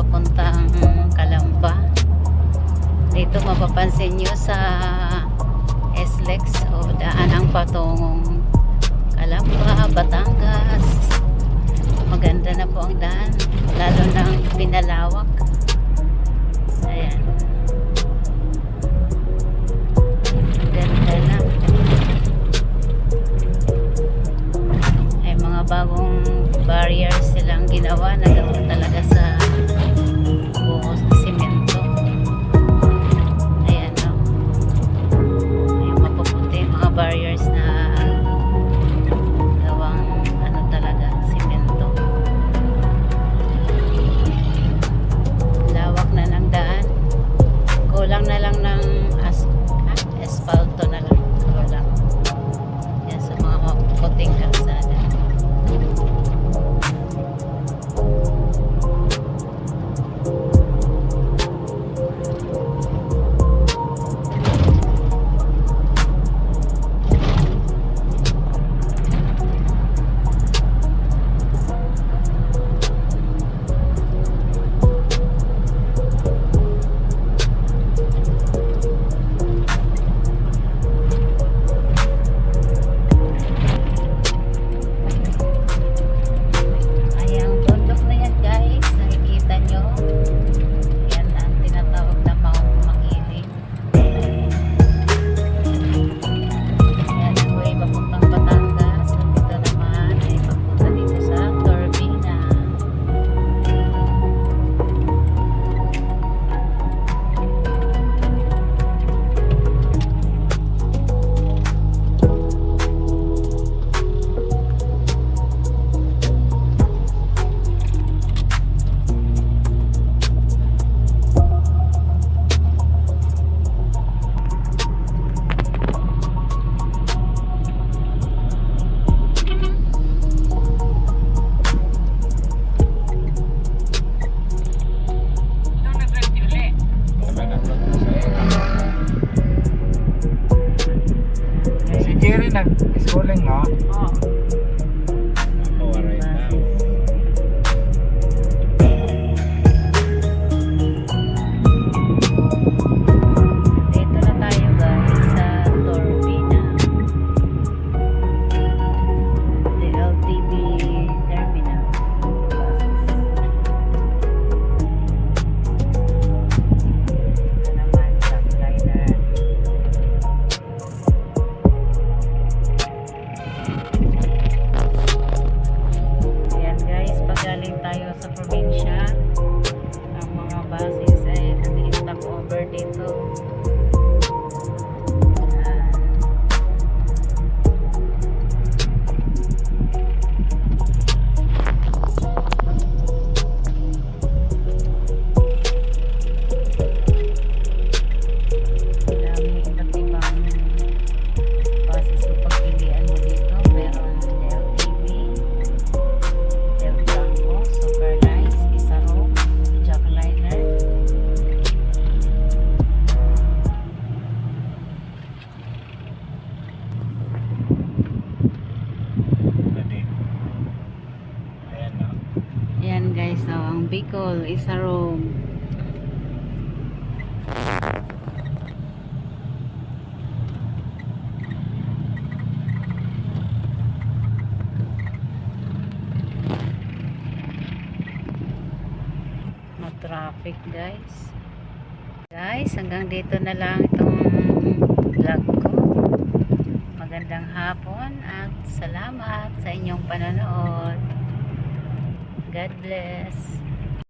papuntang Kalamba. Dito mapapansin nyo sa SLEX o daan ang patungong Kalamba, Batangas. Maganda na po ang daan lalo ng pinalawak. Ayan. Ganda na. Ay mga bagong barriers silang ginawa na gawin talaga sa Cái số. Ang Bicol, Isaro. Ma-traffic guys. Guys, hanggang dito na lang itong vlog ko. Magandang hapon at salamat sa inyong panonood. God bless.